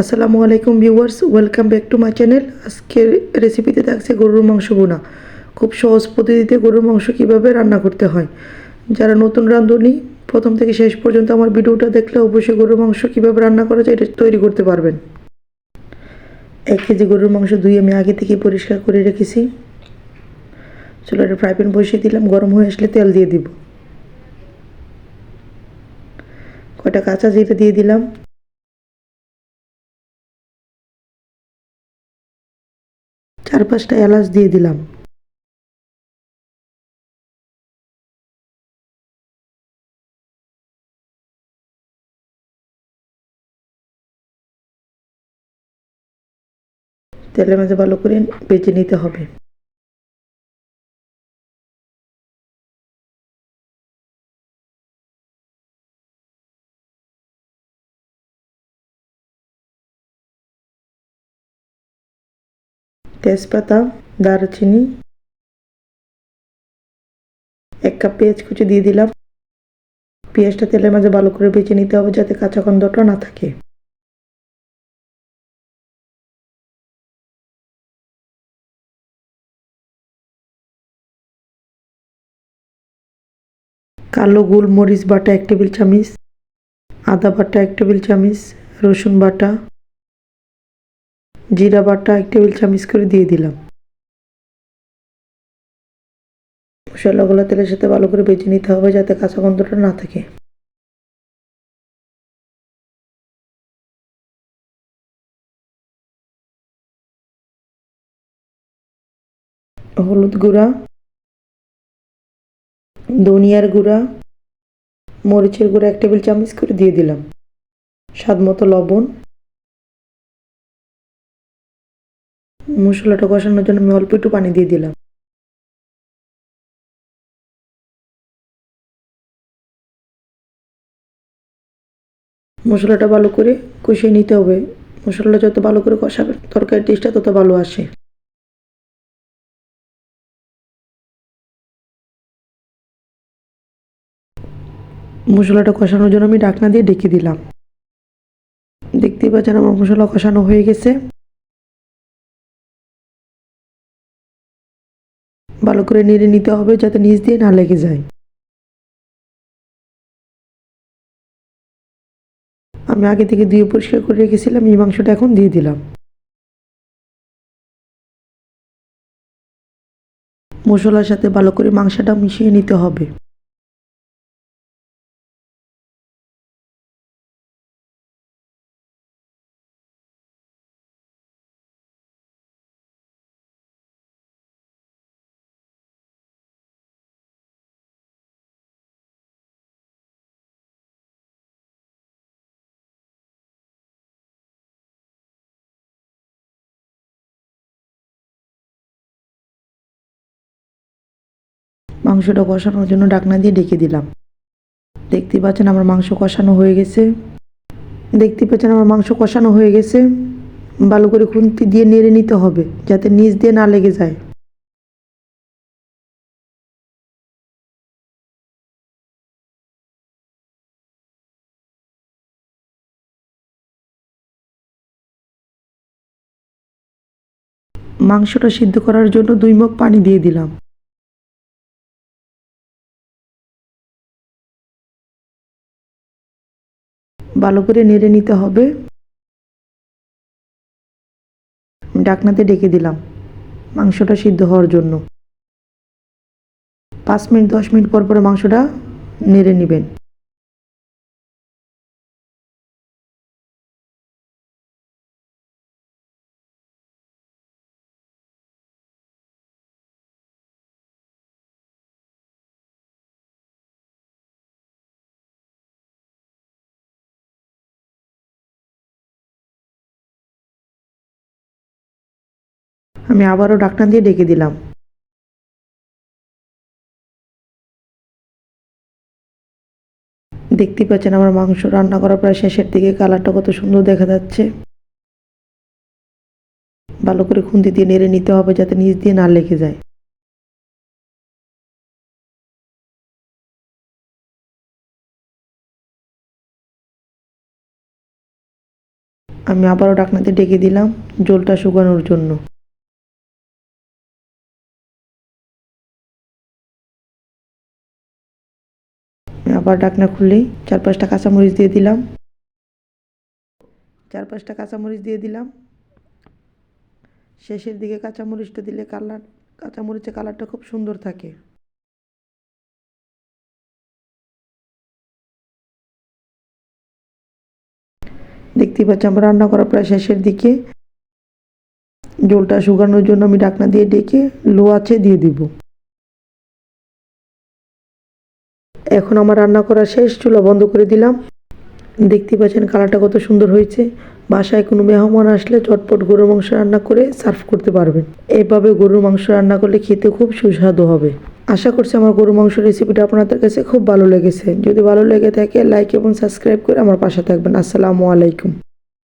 আসসালামু আলাইকুম viewers, welcome back to my channel. আজকের রেসিপিতে থাকছে গরুর মাংস বোনা খুব সহজ পদ্ধতিতে গরুর মাংস কীভাবে রান্না করতে হয়। যারা নতুন রাঁধুনি প্রথম থেকে শেষ পর্যন্ত আমার ভিডিওটা দেখলে অবশ্যই গরুর মাংস কীভাবে রান্না করা যায় এটা তৈরি করতে পারবেন। এক কেজি গরুর মাংস ধুয়ে আমি আগে থেকে পরিষ্কার করে রেখেছি। চলো একটা ফ্রাই প্যান বসিয়ে দিলাম, গরম হয়ে আসলে তেল দিয়ে দিব। কয়টা কাঁচা জিরে দিয়ে দিলাম। চার পাঁচটা এলাচ দিয়ে দিলাম। তেলের মাঝে ভালো করে বেঁচে নিতে হবে। তেজপাতা, দারচিনি, এক কাপ পেঁয়াজ কুচি দিয়ে দিলাম। পেঁয়াজটা তেলের মাঝে ভালো করে বেছে নিতে হবে যাতে কাঁচা গন্ধটা না থাকে। কালো গোলমরিচ বাটা এক টেবিল চামচ, আদা বাটা এক টেবিল চামচ, রসুন বাটা জিরা বাটা এক টেবিল চামচ করে দিয়ে দিলাম। মশলাগুলো তেলের সাথে ভালো করে বেজে নিতে হবে যাতে কাঁচা গন্ধটা না থাকে। হলুদ গুঁড়া, ধনিয়ার গুঁড়া, মরিচের গুঁড়া এক টেবিল চামচ করে দিয়ে দিলাম। স্বাদ মতো লবণ। মশলাটা কষানোর জন্য আমি অল্প একটু পানি দিয়ে দিলাম। মশলাটা ভালো করে কষিয়ে নিতে হবে। মশলাটা যত ভালো করে কষাবে, তরকারির টেস্টটা তত ভালো আসে। মশলাটা কষানোর জন্য আমি ডাকনা দিয়ে ডেকে দিলাম। দেখতেই পাচ্ছেন আমার মশলা কষানো হয়ে গেছে। ভালো করে নেড়ে নিতে হবে যাতে নিচ দিয়ে না লেগে যায়। আমি আগে থেকে ধুয়ে পরিষ্কার করে রেখেছিলাম, এই মাংসটা এখন দিয়ে দিলাম। মশলার সাথে ভালো করে মাংসটা মিশিয়ে নিতে হবে। মাংসটা কষানোর জন্য ডাকনা দিয়ে ডেকে দিলাম। দেখতে পাচ্ছেন আমার মাংস কষানো হয়ে গেছে। দেখতে পাচ্ছেন আমার মাংস কষানো হয়ে গেছে। ভালো করে খুন্তি দিয়ে নেড়ে নিতে হবে, যাতে নিচ দিয়ে না লেগে যায়। মাংসটা সিদ্ধ করার জন্য দুই মুখ পানি দিয়ে দিলাম। ভালো করে নেড়ে নিতে হবে। ডাকনাতে ডেকে দিলাম। মাংসটা সিদ্ধ হওয়ার জন্য। পাঁচ মিনিট, দশ মিনিট পর পরে মাংসটা নেড়ে নেবেন। আমি আবারও ডাকনা দিয়ে ডেকে দিলাম। দেখতে পাচ্ছেন আমার মাংস রান্না করার প্রায় শেষের দিকে, কালারটা কত সুন্দর দেখা যাচ্ছে। ভালো করে খুন্তি দিয়ে নেড়ে নিতে হবে যাতে নিচ দিয়ে না লেগে যায়। আমি আবারও ডাকনাতে ডেকে দিলাম জলটা শুকানোর জন্য। আবার ডাকনা খুললেই চার পাঁচটা কাঁচামরিচ দিয়ে দিলাম। চার পাঁচটা কাঁচামরিচ দিয়ে দিলাম। শেষের দিকে কাঁচামরিচটা দিলে কালার, কাঁচামরিচের কালারটা খুব সুন্দর থাকে। দেখতেই পাচ্ছি আমার রান্না করা প্রায় শেষের দিকে। জলটা শুকানোর জন্য আমি ডাকনা দিয়ে ডেকে লো আছে দিয়ে দিব। এখন আমার রান্না করা শেষ, চুলা বন্ধ করে দিলাম। দেখতে পাচ্ছেন কালারটা কত সুন্দর হয়েছে। বাসায় কোনো মেহমান আসলে চটপট গরুর মাংস রান্না করে সার্ভ করতে পারবেন। এভাবে গরুর মাংস রান্না করলে খেতে খুব সুস্বাদু হবে। আশা করছি আমার গরু মাংস রেসিপিটা আপনাদের কাছে খুব ভালো লেগেছে। যদি ভালো লেগে থাকে লাইক এবং সাবস্ক্রাইব করে আমার পাশে থাকবেন। আসসালামু আলাইকুম।